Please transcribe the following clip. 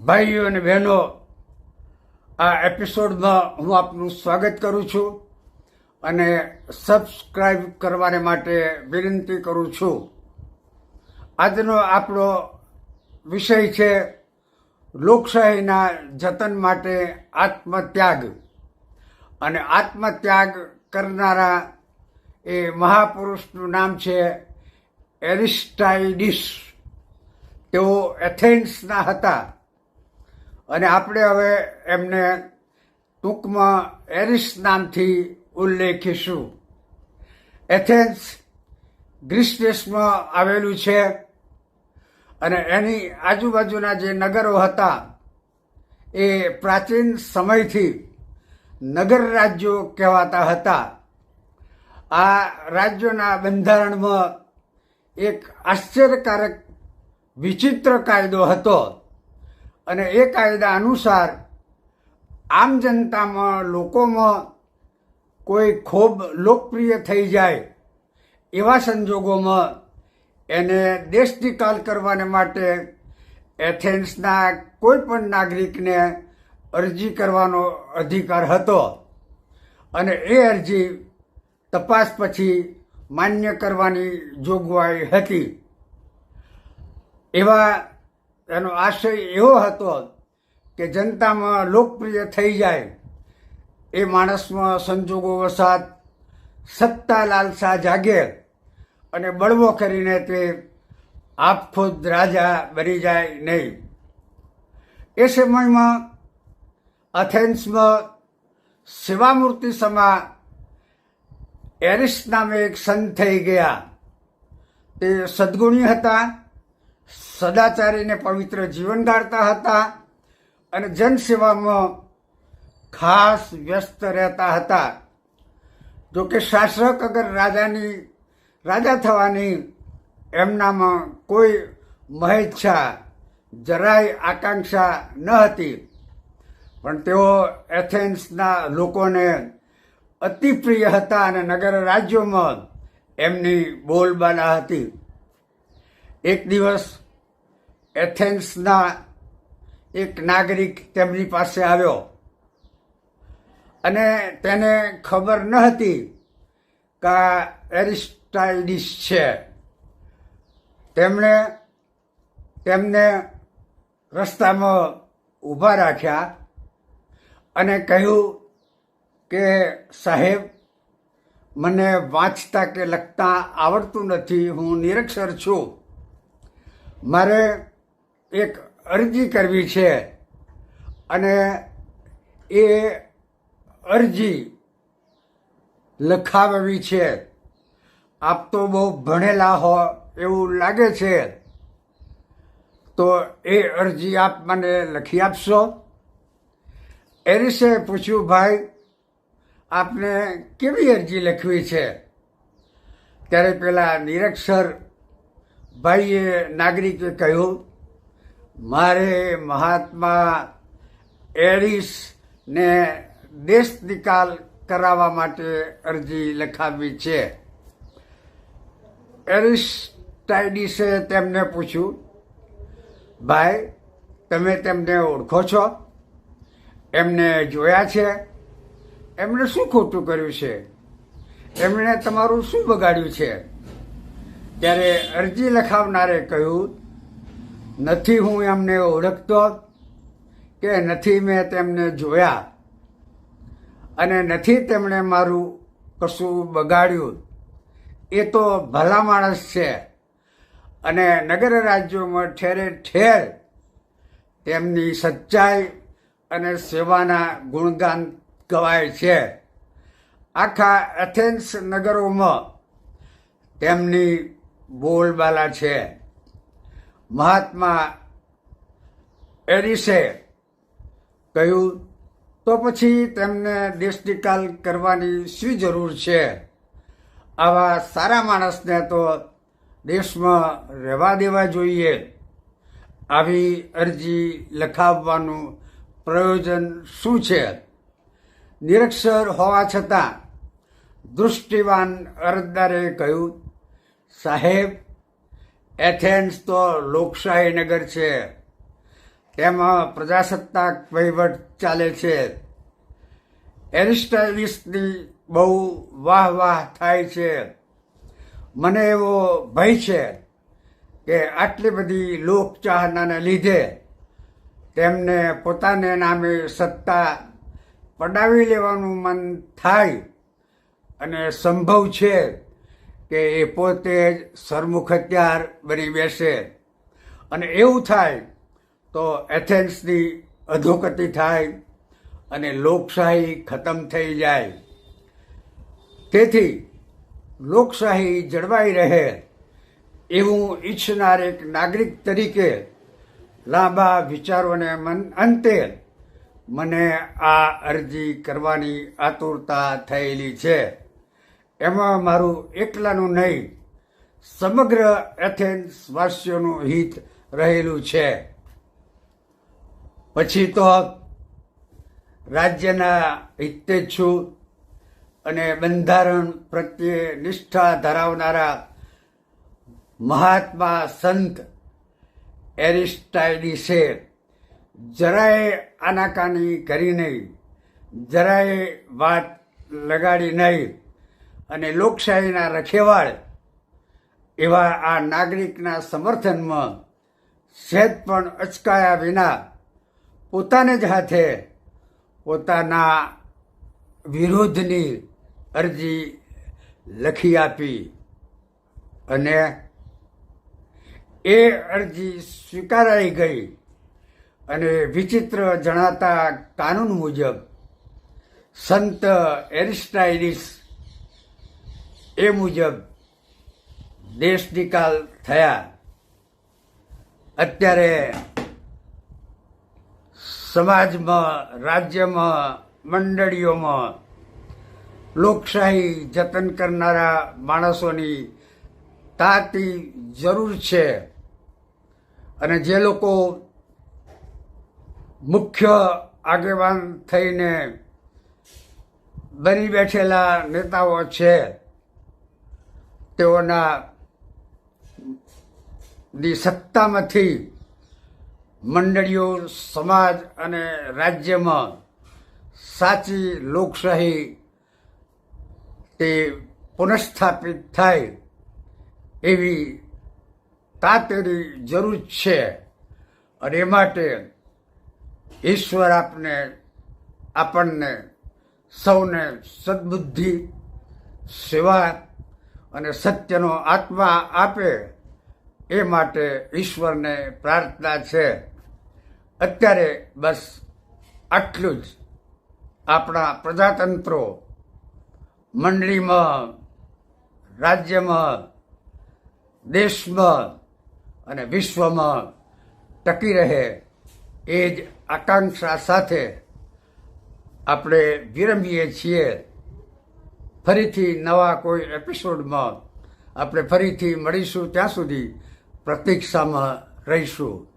ભાઈઓ અને બહેનો, આ એપિસોડમાં હું આપનું સ્વાગત કરું છું અને સબસ્ક્રાઈબ કરવાને માટે વિનંતી કરું છું. આજનો આપણો વિષય છે લોકશાહીના જતન માટે આત્મત્યાગ. અને આત્મત્યાગ કરનારા એ મહાપુરુષનું નામ છે એરિસ્ટાઇડિસ. તેઓ એથેન્સના હતા. અને આપણે હવે એમને ટૂંકમાં એરિસ નામથી ઉલ્લેખીશું. એથેન્સ ગ્રીસ દેશમાં આવેલું છે અને એની આજુબાજુના જે નગરો હતા એ પ્રાચીન સમયથી નગર રાજ્યો કહેવાતા હતા. આ રાજ્યોના બંધારણમાં એક આશ્ચર્યકારક વિચિત્ર કાયદો હતો. અને એ કાયદા અનુસાર આમ જનતામાં લોકોમાં કોઈ ખૂબ લોકપ્રિય થઈ જાય એવા સંજોગોમાં એને દેશ નિકાલ કરવાને માટે એથેન્સના કોઈ પણ નાગરિકને અરજી કરવાનો અધિકાર હતો. અને એ અરજી તપાસ પછી માન્ય કરવાની જોગવાઈ હતી. એવા એનો આશય એવો હતો કે જનતામાં લોકપ્રિય થઈ જાય, એ માણસમાં સંજોગો વસાત, સત્તા લાલસા જાગે અને બળવો કરીને તે આપ ખુદ રાજા બની જાય નહીં. એ સમયમાં અથેન્સમાં શિવામૂર્તિ સમા એરિસ નામે એક સંત થઈ ગયા. તે સદગુણી હતા. સદાચારીને પવિત્ર જીવન ગાળતા હતા અને જનસેવામાં ખાસ વ્યસ્ત રહેતા હતા. જો કે શાસક અગર રાજાની, રાજા થવાની એમનામાં કોઈ મહેચ્છા, જરાય આકાંક્ષા ન હતી. પણ તેઓ એથેન્સના લોકોને અતિ પ્રિય હતા અને નગર રાજ્યોમાં એમની બોલબાલા હતી. એક દિવસ એથેન્સના એક નાગરિક તેમની પાસે આવ્યો અને તેને ખબર ન હતી કે એરિસ્ટાઇડિસ છે. તેમણે તેમને રસ્તામાં ઊભા રાખ્યા અને કહ્યું કે, સાહેબ, મને વાંચતા કે લખતા આવડતું નથી. હું નિરક્ષર છું. મારે એક અરજી કરવી છે અને એ અરજી લખાવવી છે. આપ તો બહુ ભણેલા હો એવું લાગે છે. તો એ અરજી આપ મને લખી આપશો? એરિસે પૂછ્યું, ભાઈ, આપને કેવી અરજી લખવી છે? ત્યારે પેલા નિરક્ષર ભાઈએ નાગરિકે કહ્યું, મારે મહાત્મા એરિસને દેશ નિકાલ કરાવવા માટે અરજી લખાવી છે. એરિસ્ટાઇડિસે તેમને પૂછ્યું, ભાઈ, તમે તેમને ઓળખો છો? એમને જોયા છે? એમણે શું ખોટું કર્યું છે? એમણે તમારું શું બગાડ્યું છે? ત્યારે અરજી લખાવનારે કહ્યું, નથી હું એમને ઓળખતો કે નથી મેં તેમને જોયા અને નથી તેમણે મારું કશું બગાડ્યું. એ તો ભલા માણસ છે અને નગર રાજ્યોમાં ઠેરે ઠેર તેમની સચ્ચાઈ અને સેવાના ગુણગાન ગવાય છે. આખા એથેન્સ નગરોમાં તેમની બોલબાલા છે. મહાત્મા એરિસે કહ્યું, તો પછી તેમને દેશનિકાલ કરવાની શી જરૂર છે? આવા સારા માણસને તો દેશમાં રહેવા દેવા જોઈએ. આવી અરજી લખાવવાનું પ્રયોજન શું છે? નિરક્ષર હોવા છતાં દૃષ્ટિવાન અરજદારે કહ્યું સાહેબ, એથેન્સ તો લોકશાહી નગર છે. તેમાં પ્રજાસત્તાક વહીવટ ચાલે છે. એરિસ્ટાઇલિસની બહુ વાહ વાહ થાય છે. મને એવો ભય છે કે આટલી બધી લોકચાહનાને લીધે તેમને પોતાને નામે સત્તા પડાવી લેવાનું મન થાય અને સંભવ છે. કે એ પોતે જ સરમુખ હત્યાર બની બેસે. અને એવું થાય તો એથેન્સની અધોગતિ થાય અને લોકશાહી ખતમ થઈ જાય. તેથી લોકશાહી જળવાઈ રહે એવું ઈચ્છનાર એક નાગરિક તરીકે લાંબા વિચારોને મન અંતે મને આ અરજી કરવાની આતુરતા થયેલી છે. એમાં મારું એકલાનું નહીં, સમગ્ર એથેન્સ વાસીઓનું હિત રહેલું છે. પછી તો રાજ્યના હિતે છું અને બંધારણ પ્રત્યે નિષ્ઠા ધરાવનારા મહાત્મા સંત એરિસ્ટાઇડિસે જરાય આનાકાની કરી નહીં, જરાય વાત લગાડી નહીં. અને લોકશાહીના રખેવાળ એવા આ નાગરિકના સમર્થનમાં સહેજ પણ અચકાયા વિના પોતાને જ હાથે પોતાના વિરોધની અરજી લખી આપી અને એ અરજી સ્વીકારાઈ ગઈ અને વિચિત્ર જણાતા કાનૂન મુજબ સંત એરિસ્ટાઇડિસ એ મુજબ દેશ નિકાલ થયા. અત્યારે સમાજમાં, રાજ્યમાં, મંડળીઓમાં લોકશાહી જતન કરનારા માણસોની તાતી જરૂર છે. અને જે લોકો મુખ્ય આગેવાન થઈને બની બેઠેલા નેતાઓ છે તેઓના ની સત્તામાંથી મંડળીઓ, સમાજ અને રાજ્યમાં સાચી લોકશાહી તે પુનઃસ્થાપિત થાય એવી તાતેરી જરૂર છે અને એ માટે ઈશ્વર આપને, આપણને સૌને સદબુદ્ધિ, સેવા અને સત્યનો આત્મા આપે એ માટે ઈશ્વરને પ્રાર્થના છે. અત્યારે બસ આટલું જ. આપણા પ્રજાતંત્રો, મંડળીમાં, રાજ્યમાં, દેશમાં અને વિશ્વમાં ટકી રહે એ જ આકાંક્ષા સાથે આપણે વિરમીએ છીએ. ફરીથી નવા કોઈ એપિસોડમાં આપણે ફરીથી મળીશું ત્યાં સુધી પ્રતીક્ષામાં રહીશું.